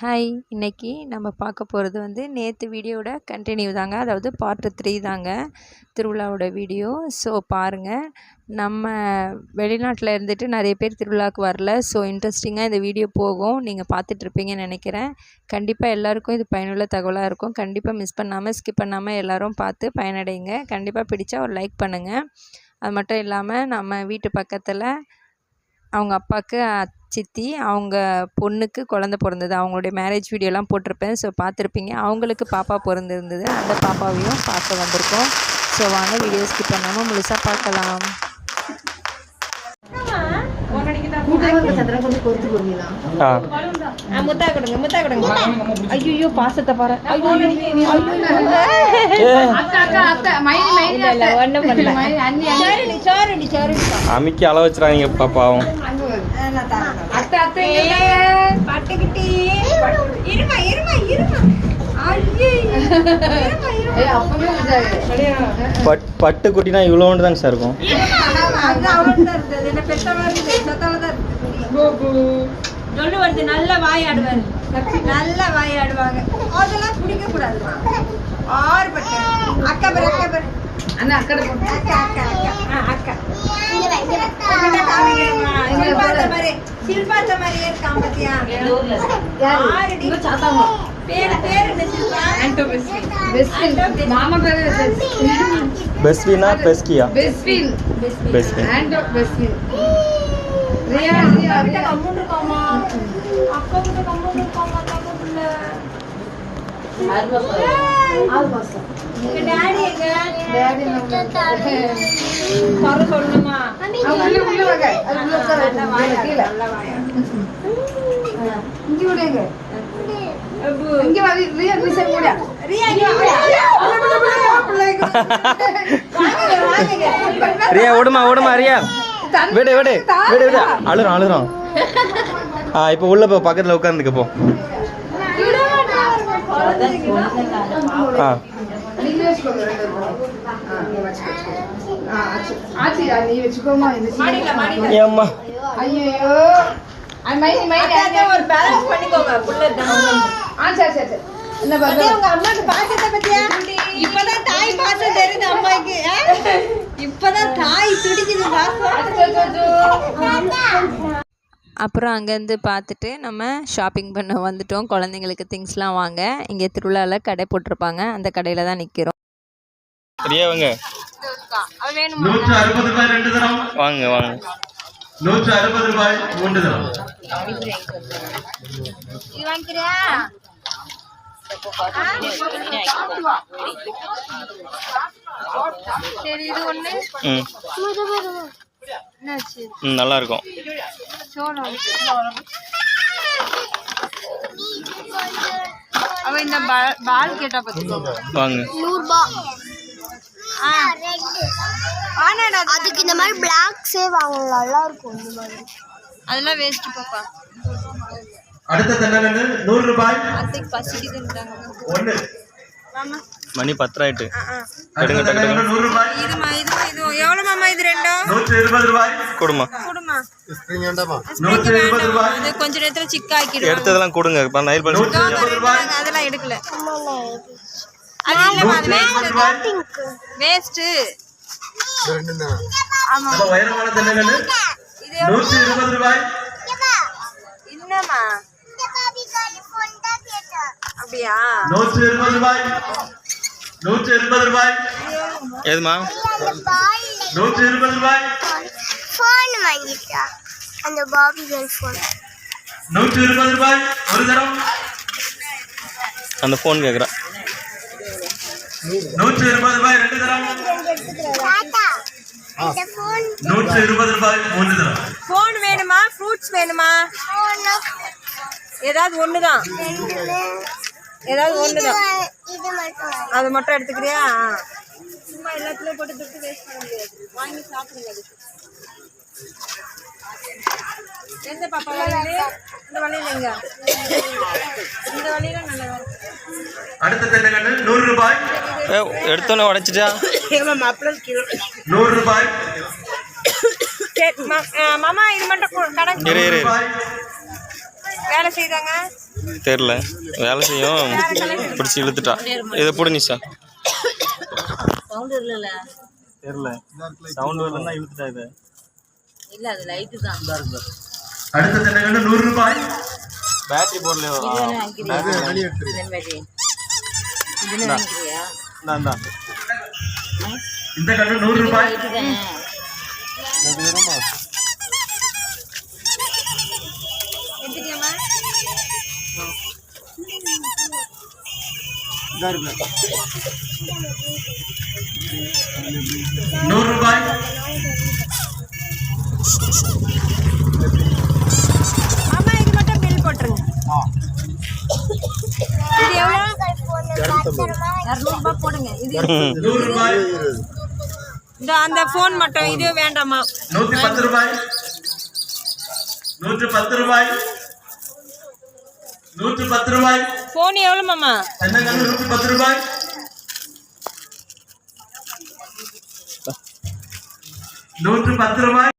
Hi இன்றைக்கி நம்ம பார்க்க போகிறது வந்து நேற்று வீடியோவோட கண்டினியூ தாங்க. அதாவது பார்ட்டு த்ரீ தாங்க திருவிழாவோட வீடியோ ஸோ பாருங்கள் நம்ம வெளிநாட்டில் இருந்துட்டு நிறைய பேர் திருவிழாவுக்கு வரல. ஸோ இன்ட்ரெஸ்டிங்காக இந்த வீடியோ போகும். நீங்கள் பார்த்துட்ருப்பீங்கன்னு நினைக்கிறேன். கண்டிப்பாக எல்லாருக்கும் இது பயனுள்ள தகவலாக இருக்கும். கண்டிப்பாக மிஸ் பண்ணாமல் ஸ்கிப் பண்ணாமல் எல்லோரும் பார்த்து பயனடைங்க கண்டிப்பாக பிடிச்சா ஒரு லைக் பண்ணுங்கள் அது மட்டும் இல்லாமல் நம்ம வீட்டு பக்கத்தில் அவங்க அப்பாவுக்கு சித்தி அவங்க பொண்ணுக்கு குழந்த பிறந்தது. அவங்களுடைய மேரேஜ் வீடியோலாம் போட்டிருப்பேன். ஸோ பார்த்துருப்பீங்க. அவங்களுக்கு பாப்பா பிறந்திருந்தது. அந்த பாப்பாவையும் பார்க்க வந்திருக்கோம். ஸோ வாங்க வீடியோ ஸ்கிப் பண்ணாமல் முழுசாக பார்க்கலாம். முத்தா கொடுங்க முத்தா கொடுங்க. ஐயோ பாசத்தை பாரு. ஒன்றும் பண்ணல. அமிக்கி அளவு வச்சுறாங்க பாப்பாவும் பட்டுக்கிட்டி. இருமா இருமா இருமா. பட் பட்டு குட்டினா இவ்வளோண்டு தாங்க சார் இருக்கும். சொல்லு வருது நல்ல வாயாடுவாரு. நல்ல வாயாடுவாங்க. அதெல்லாம் குடிக்க கூடாதுமா ஆறுபட்ட. அக்கா பேர் அக்கா பேர். அண்ணா அக்கா அக்கா அக்கா அக்கா. ஆ, அக்கா. இங்கிட்ட காமிக்கிறேம்மா. சில்பாத்த மாதிரி சில்பாத்த மாதிரியே இருக்கான் பாத்தியா ஆறுடி பேரு பேரு என்ன சில்பா? ஆண்டோ பெஸ்வி. பெஸ்வினா பெஸ்கியா பெஸ்வி. பெஸ்வின் அக்கா கிட்ட கம்முன்னு இருக்காமா. அக்கா கிட்ட கம்முன்னு இருக்காமா, தங்க புள்ள. எங்க daddy எங்க? வர சொல்லணுமா? நல்ல வாயாடு, நல்ல வாயாடு. அப்பு. ரியா, இங்க வா. வாங்க, வாங்க. ரியா ஓடுமா ஓடுமா ரியா. விடு விடு விடு விடு. அழுறோம் அழுறோம். ஆ இப்போ உள்ள போ பக்கத்தில் உட்காந்துக்க போ ஆ. ஏம்மா ஒரு balance பண்ணிக்கோங்க, புள்ள தான். பாத்தியா, உங்க அம்மாக்கு பாசத்தை பாத்தியா? இப்பதான் தாய் பாசம் தெரியுது அம்மாக்கு. ஆ? இப்பதான் தாய் துடிக்குது அப்புறம் அங்கேருந்து பார்த்துட்டு நம்ம ஷாப்பிங் பண்ண வந்துட்டோம். குழந்தைங்களுக்கு திங்ஸ்லாம் வாங்க. இங்கே திருவிழாவில் கடை போட்டிருப்பாங்க. அந்த கடையில் தான் நிற்கிறோம் வாங்க. நூற்று அறுபது ரூபாய் ரெண்டு தரம் வாங்க வாங்க. நூற்று அறுபது ரூபாய் மூன்று தரம். சரி இது ம் ம் நல்லா இருக்கும் அவ இந்த பா- பால் கேட்டா பார்த்துக்கோங்க வாங்க. அதுக்கு இந்த மாதிரி பிளாக்ஸே வாங்கலாம். நல்லா இருக்கும் இந்த மாதிரி. அதெல்லாம் வேஸ்ட் பாப்பா. அடுத்த தென்னங்கன்று நூறு ரூபாய்? மாமா. மணி தென்னங்கன்று நூறு ரூபாய். இதுமா இது மாமா ரெண்டும் நூற்று இருபது ரூபாய். கொடுமா. கொடுமா. நூற்று இருபது ரூபாய். அது கொஞ்ச நேரத்துல சிக்க ஆக்கிடுவாங்க எடுத்ததெல்லாம் கொடுங்க நைல் பண்ணி அதெல்லாம் எடுக்கல. வேஸ்ட் ஆமா நம்ம உயரமான தென்னங்கன்று இது நூற்று இருபது ரூபாய். என்னம்மா? அப்படியா நூற்று இருபது ரூபாய். நூற்று இருபது ரூபாய். எதுமா நூற்று இருபது ரூபாய். ஃபோன் வாங்கிட்டா. அந்த பாபி கேர்ள் ஃபோன் நூற்று இருபது ரூபாய். ஒரு தரம். அந்த ஃபோன் கேட்குறா நூற்று இருபது ரூபாய் ரெண்டு தரம். நூற்று இருபது ரூபாய் மூன்று தரம். ஃபோன் வேணுமா? ஃப்ரூட்ஸ் வேணுமா? ஏதாவது ஒன்று தான் ஏதாவது ஒன்று தான் அது மட்டும் எடுத்துக்கிறியா. சும்மா எல்லாத்துலயும் போட்டு துட்டு வேஸ்ட் பண்ண முடியாது. வாங்கி சாப்பிடுங்க அதுக்கு எந்த பாப்பா வழியில? இந்த வழியில எங்க? இந்த வழியில நல்லா அடுத்த தென்னங்கன்று நூறு ரூபாய். ஏ எடுத்தோன்னே உடைச்சிட்டா நூறு ரூபாய். மாமா இது மட்டும் கணக்கு வேலை செய்தாங்க. தெரில வேலை செய்யும். பிடிச்சி இழுத்துட்டா. இதை போடு நிஷா. இல்லைல்ல தெரில சவுண்ட் வரலன்னா இழுத்துட்டா இதை. இல்ல அது லைட்டு தான். அடுத்த தென்னங்கன்று நூறு ரூபாய். பேட்டரி நான் தான் இந்த. நூறு ரூபாய். நூறு ரூபாய். அம்மா இது மட்டும் பில் போட்டுருங்க. இது எவ்வளோ? இரநூறுபா போடுங்க. இது நூறு ரூபாய். இந்த அந்த ஃபோன் மட்டும் இது வேண்டாமா நூத்தி பத்து ரூபாய். நூற்று பத்து ரூபாய். நூற்று பத்து ரூபாய். ஃபோன் எவ்வளோ மாமா? தென்னங்கன்று நூற்றி பத்து ரூபாய். நூற்று பத்து ரூபாய்.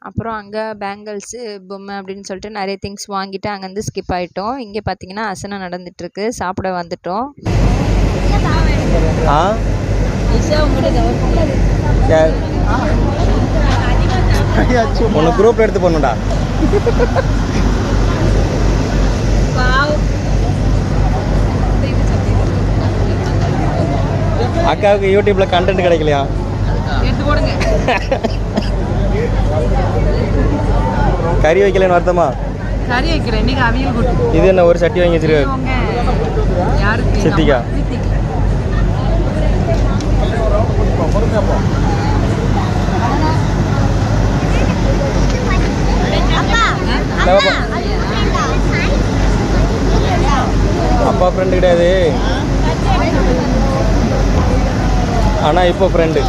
அப்புறம் அங்கே பேங்கிள்ஸு பொம்மை அப்படின்னு சொல்லிட்டு நிறைய திங்ஸ் வாங்கிட்டு அங்கேருந்து ஸ்கிப் ஆகிட்டோம் இங்கே பார்த்தீங்கன்னா அசனம் நடந்துட்டுருக்கு. சாப்பிட வந்துட்டோம். ஆ? ஒன்று குரூப்பில் எடுத்து பண்ணுடா அக்காவுக்கு யூடியூப்ல கண்டென்ட் கிடைக்கலையா? கறி வைக்கலன்னு வருத்தமா? கறி வைக்கிறேன் இன்னைக்கு அவியல் கூட்டு. இது என்ன ஒரு சட்டி வாங்கி வச்சிருக்க என்னப்பா? அப்பா ஃப்ரெண்டு கிடையாது. ஆனால் இப்போ ஃப்ரெண்டு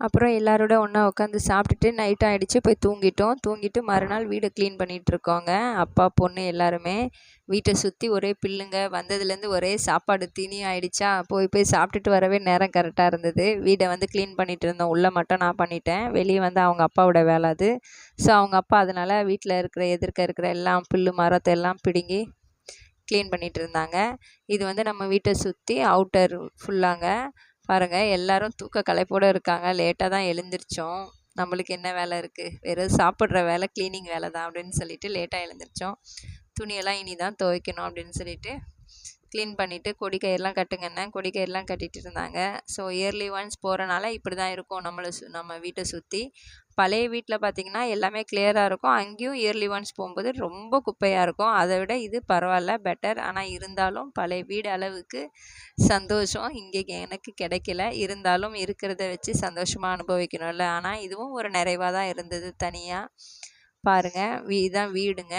அப்புறம் எல்லாரோட ஒன்றா உட்காந்து சாப்பிட்டுட்டு நைட் ஆகிடுச்சு போய் தூங்கிட்டோம். தூங்கிட்டு மறுநாள் வீடை க்ளீன் பண்ணிகிட்டு இருக்கோங்க. அப்பா பொண்ணு எல்லாருமே வீட்டை சுற்றி ஒரே பில்லுங்க வந்ததுலேருந்து ஒரே சாப்பாடு தீனி ஆகிடுச்சா போய் போய் சாப்பிட்டுட்டு வரவே நேரம் கரெக்டாக இருந்தது. வீடை வந்து க்ளீன் பண்ணிகிட்டு இருந்தோம். உள்ளே மட்டும் நான் பண்ணிட்டேன். வெளியே வந்து அவங்க அப்பாவோட வேலை அது. ஸோ அவங்க அப்பா அதனால் வீட்டில் இருக்கிற எதிர்க்க இருக்கிற எல்லாம் புல்லு மரத்தை எல்லாம் பிடுங்கி க்ளீன் பண்ணிகிட்டு இருந்தாங்க இது வந்து நம்ம வீட்டை சுற்றி அவுட்டர் ஃபுல்லாங்க பாருங்கள் எல்லாரும் தூக்க கலைப்போடு இருக்காங்க. லேட்டாக தான் எழுந்திரிச்சோம். நம்மளுக்கு என்ன வேலை இருக்குது வெறும் சாப்பிட்ற வேலை க்ளீனிங் வேலை தான் அப்படின்னு சொல்லிட்டு லேட்டாக எழுந்திரிச்சோம். துணியெல்லாம் இனி தான் துவைக்கணும் அப்படின்னு சொல்லிட்டு க்ளீன் பண்ணிவிட்டு கொடிக்கயிறெலாம் கட்டுங்கண்ணே கொடிக்கயிறெலாம் கட்டிகிட்டு இருந்தாங்க. ஸோ இயர்லி ஒன்ஸ் போகிறனால இப்படி தான் இருக்கும். நம்மளை சு நம்ம வீட்டை சுற்றி பழைய வீட்டில் பார்த்தீங்கன்னா எல்லாமே கிளியராக இருக்கும். அங்கேயும் இயர்லி ஒன்ஸ் போகும்போது ரொம்ப குப்பையாக இருக்கும். அதை விட இது பரவாயில்ல பெட்டர் ஆனால் இருந்தாலும் பழைய வீடு அளவுக்கு சந்தோஷம் இங்கே எனக்கு கிடைக்கல. இருந்தாலும் இருக்கிறத வச்சு சந்தோஷமாக அனுபவிக்கணும்ல. ஆனால் இதுவும் ஒரு நிறைவாக தான் இருந்தது தனியாக பாருங்கள் வீ இதுதான் வீடுங்க.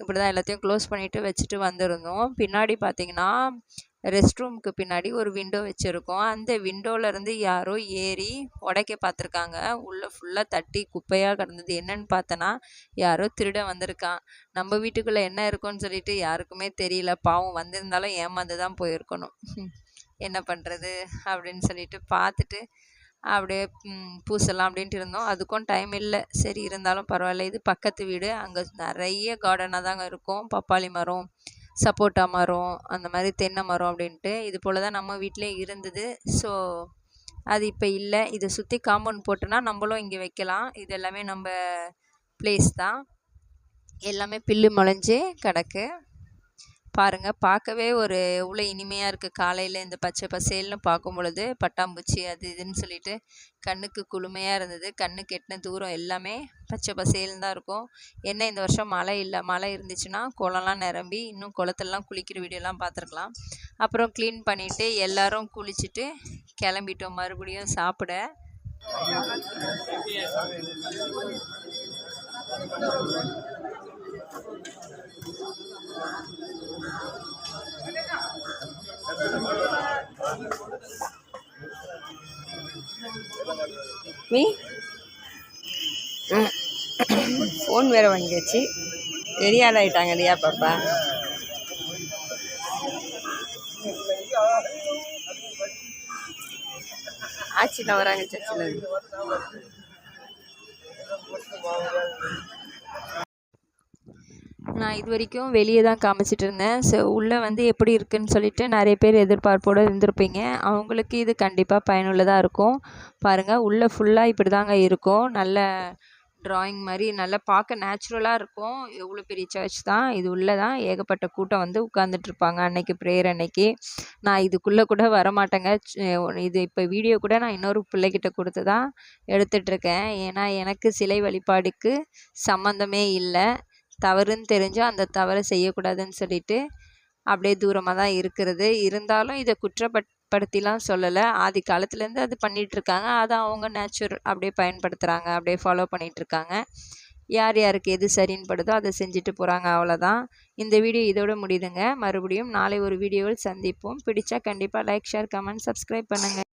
இப்படி தான் எல்லாத்தையும் க்ளோஸ் பண்ணிவிட்டு வச்சுட்டு வந்திருந்தோம். பின்னாடி பார்த்தீங்கன்னா ரெஸ்ட் ரூமுக்கு பின்னாடி ஒரு விண்டோ வச்சுருக்கோம். அந்த விண்டோலேருந்து யாரோ ஏறி உடைக்க பார்த்துருக்காங்க. உள்ளே ஃபுல்லாக தட்டி குப்பையாக கிடந்தது. என்னன்னு பார்த்தோன்னா யாரோ திருடன் வந்திருக்கான் நம்ம வீட்டுக்குள்ளே என்ன இருக்குன்னு சொல்லிட்டு யாருக்குமே தெரியல. பாவம் வந்திருந்தாலும் ஏமாந்து தான் போயிருக்கணும். என்ன பண்ணுறது அப்படின்னு சொல்லிட்டு பார்த்துட்டு அப்படியே பூசலாம் அப்படின்ட்டு இருந்தோம். அதுக்கும் டைம் இல்லை. சரி இருந்தாலும் பரவாயில்ல. இது பக்கத்து வீடு. அங்கே நிறைய கார்டனாக தாங்க இருக்கும். பப்பாளி மரம் சப்போட்டா மரம் அந்த மாதிரி தென்னை மரம் அப்படின்ட்டு இது போல் தான் நம்ம வீட்டிலே இருந்தது. ஸோ அது இப்போ இல்லை. இதை சுற்றி காம்பவுண்ட் போட்டோன்னா நம்மளும் இங்கே வைக்கலாம். இது எல்லாமே நம்ம பிளேஸ் தான். எல்லாமே பில்லு முளைஞ்சு கிடக்கு. பாருங்கள் பார்க்கவே ஒரு எவ்வளோ இனிமையாக இருக்குது காலையில் இந்த பச்சை பசேல்னு பார்க்கும் பொழுது பட்டாம்பூச்சி அது இதுன்னு சொல்லிட்டு கண்ணுக்கு குளுமையாக இருந்தது. கண்ணுக்கு எட்டின தூரம் எல்லாமே பச்சை பசேல்னு தான் இருக்கும். என்ன இந்த வருஷம் மழை இல்லை. மழை இருந்துச்சுன்னா குளம்லாம் நிரம்பி இன்னும் குளத்துலலாம் குளிக்கிற வீடியோலாம் பார்த்துருக்கலாம் அப்புறம் க்ளீன் பண்ணிவிட்டு எல்லோரும் குளிச்சுட்டு கிளம்பிட்டோம். மறுபடியும் சாப்பிட. மீ ஃபோன் வேறு வாங்கியாச்சு. பெரிய ஆள் ஆகிட்டாங்க இல்லையா பாப்பா? ஆச்சியில் வராங்க சர்ச்சில் நான் இது வரைக்கும் வெளியே தான் காமிச்சிட்டு இருந்தேன். ஸோ உள்ளே வந்து எப்படி இருக்குன்னு சொல்லிட்டு நிறைய பேர் எதிர்பார்ப்போடு இருந்திருப்பீங்க. அவங்களுக்கு இது கண்டிப்பாக பயனுள்ளதாக இருக்கும். பாருங்கள் உள்ளே ஃபுல்லாக இப்படி தாங்க இருக்கும். நல்ல ட்ராயிங் மாதிரி நல்லா பார்க்க நேச்சுரலாக இருக்கும். எவ்வளோ பெரிய சர்ச் தான். இது உள்ளே தான் ஏகப்பட்ட கூட்டம் வந்து உட்காந்துட்ருப்பாங்க அன்னைக்கு ப்ரேயர் அன்னைக்கு. நான் இதுக்குள்ளே கூட வரமாட்டேங்க. இது இப்போ வீடியோ கூட நான் இன்னொரு பிள்ளைகிட்ட கொடுத்து தான் எடுத்துட்ருக்கேன் ஏன்னா எனக்கு சிலை வழிபாடுக்கு சம்மந்தமே இல்லை. தவறுன்னு தெரிஞ்சும் அந்த தவறை செய்யக்கூடாதுன்னு சொல்லிட்டு அப்படியே தூரமாக தான் இருக்கிறது. இருந்தாலும் இதை குற்றப்படுத்திலாம் சொல்லலை. ஆதி காலத்துலேருந்து அது பண்ணிகிட்ருக்காங்க அதை அவங்க நேச்சுரல் அப்படியே பயன்படுத்துகிறாங்க அப்படியே ஃபாலோ பண்ணிகிட்ருக்காங்க யார் யாருக்கு எது சரின்னு படுதோ அதை செஞ்சுட்டு போகிறாங்க அவ்வளோதான் இந்த வீடியோ இதோட முடியுதுங்க. மறுபடியும் நாளை ஒரு வீடியோவில் சந்திப்போம். பிடிச்சா கண்டிப்பாக லைக் ஷேர் கமெண்ட் சப்ஸ்கிரைப் பண்ணுங்கள்